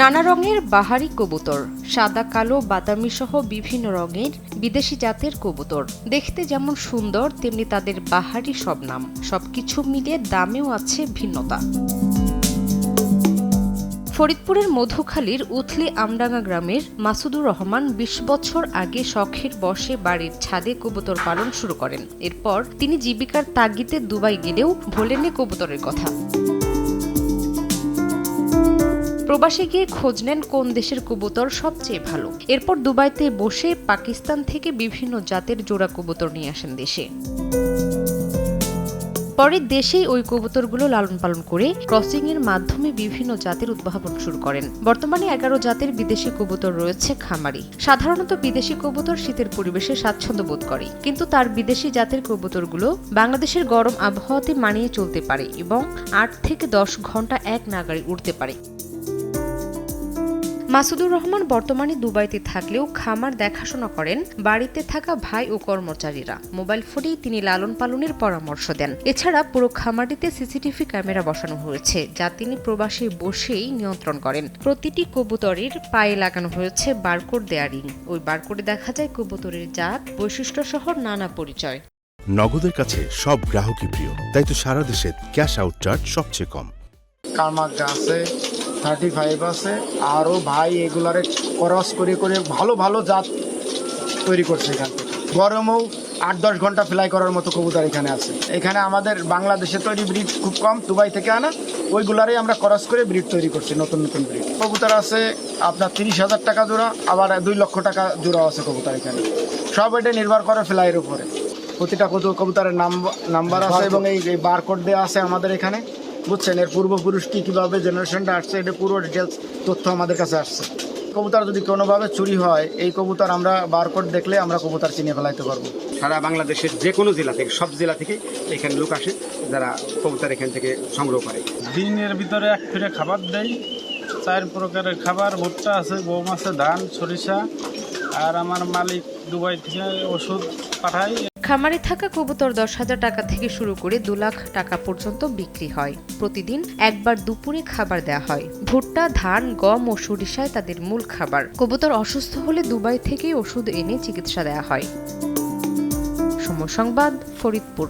নানা রঙের বাহারি কবুতর, সাদা, কালো, বাদামি সহ বিভিন্ন রঙের বিদেশি জাতের কবুতর। দেখতে যেমন সুন্দর, তেমনি তাদের বাহারি সব নাম। সবকিছু মিলিয়ে দামেও আছে ভিন্নতা। ফরিদপুরের মধুখালীর উথলি আমডাঙ্গা গ্রামের মাসুদুর রহমান বিশ বছর আগে শখের বসে বাড়ির ছাদে কবুতর পালন শুরু করেন। এরপর তিনি জীবিকার তাগিদে দুবাই গেলেও ভোলেননি কবুতরের কথা। প্রবাসে গিয়ে খোঁজ নেন কোন দেশের কবুতর সবচেয়ে ভালো। এরপর দুবাইতে বসে পাকিস্তান থেকে বিভিন্ন জাতের জোড়া কবুতর নিয়ে আসেন দেশে। পরে দেশেই ওই কবুতরগুলো লালন পালন করে ক্রসিং এর মাধ্যমে বিভিন্ন জাতের উদ্ভাবন শুরু করেন। বর্তমানে এগারো জাতের বিদেশি কবুতর রয়েছে খামারি। সাধারণত বিদেশি কবুতর শীতের পরিবেশে স্বাচ্ছন্দ্য বোধ করে, কিন্তু তার বিদেশি জাতের কবুতরগুলো বাংলাদেশের গরম আবহাওয়াতে মানিয়ে চলতে পারে এবং আট থেকে দশ ঘণ্টা এক নাগাড়ে উড়তে পারে। মাসুদুর রহমান বর্তমানে দুবাইতে থাকলেও খামার দেখাশোনা করেন বাড়িতে থাকা ভাই ও কর্মচারীরা। মোবাইল ফোনেই তিনি লালন পালনের পরামর্শ দেন। এছাড়া পুরো খামারটিতে সিসিটিভি ক্যামেরা বসানো হয়েছে যা তিনি প্রবাসে বসেই নিয়ন্ত্রণ করেন। প্রতিটি কবুতরের পায়ে লাগানো হয়েছে বারকোড দেয়ারিং। ওই বারকোডে দেখা যায় কবুতরের জাত বৈশিষ্ট্য সহ নানা পরিচয়। নগদের কাছে সব গ্রাহকই প্রিয় তাই তো সারা দেশে ক্যাশ আউট চার্জ সবচেয়ে কম। কারমার্ক আছে থার্টি ফাইভ আছে। আরও ভাই এগুলারে ক্রস করে করে ভালো ভালো জাত তৈরি করছে এখান থেকে। গরমেও আট দশ ঘণ্টা ফ্লাই করার মতো কবুতর এখানে আছে। এখানে আমাদের বাংলাদেশে তৈরি ব্রিড খুব কম দুবাই থেকে আনা ওইগুলারই আমরা ক্রস করে ব্রিড তৈরি করছি নতুন নতুন ব্রিড কবুতর আছে আপনার তিরিশ হাজার টাকা জোড়া আবার দুই লক্ষ টাকা জোড়া আছে কবুতর এখানে। সব এটা নির্ভর করে ফ্লাইয়ের উপরে। প্রতিটা কত কবুতরের নাম্বার আছে এবং এই এই বারকোড দেওয়া আছে আমাদের এখানে। বুঝছেন এর পূর্বপুরুষ কী কীভাবে জেনারেশনটা আসছে এটা পুরো ডিটেলস তথ্য আমাদের কাছে আসছে। কবুতর যদি কোনোভাবে চুরি হয় এই কবুতর আমরা বারকোড দেখলে আমরা কবুতর চিনে ফেলাইতে পারব। সারা বাংলাদেশের যে কোনো জেলা থেকে সব জেলা থেকে এখানে লোক আসে যারা কবুতর এখান থেকে সংগ্রহ করে। দিনের ভিতরে এক ফিরে খাবার দেয় চার প্রকারের খাবার ভুট্টা আছে গম আছে ধান সরিষা আর আমার মালিক দুবাই থেকে ওষুধ পাঠায় খামারে থাকা কবুতর দশ হাজার টাকা থেকে শুরু করে দু লাখ টাকা পর্যন্ত বিক্রি হয়। প্রতিদিন একবার দুপুরে খাবার দেওয়া হয়। ভুট্টা, ধান, গম ও সরিষায় তাদের মূল খাবার। কবুতর অসুস্থ হলে দুবাই থেকেই ওষুধ এনে চিকিৎসা দেওয়া হয়। সমসংবাদ ফরিদপুর।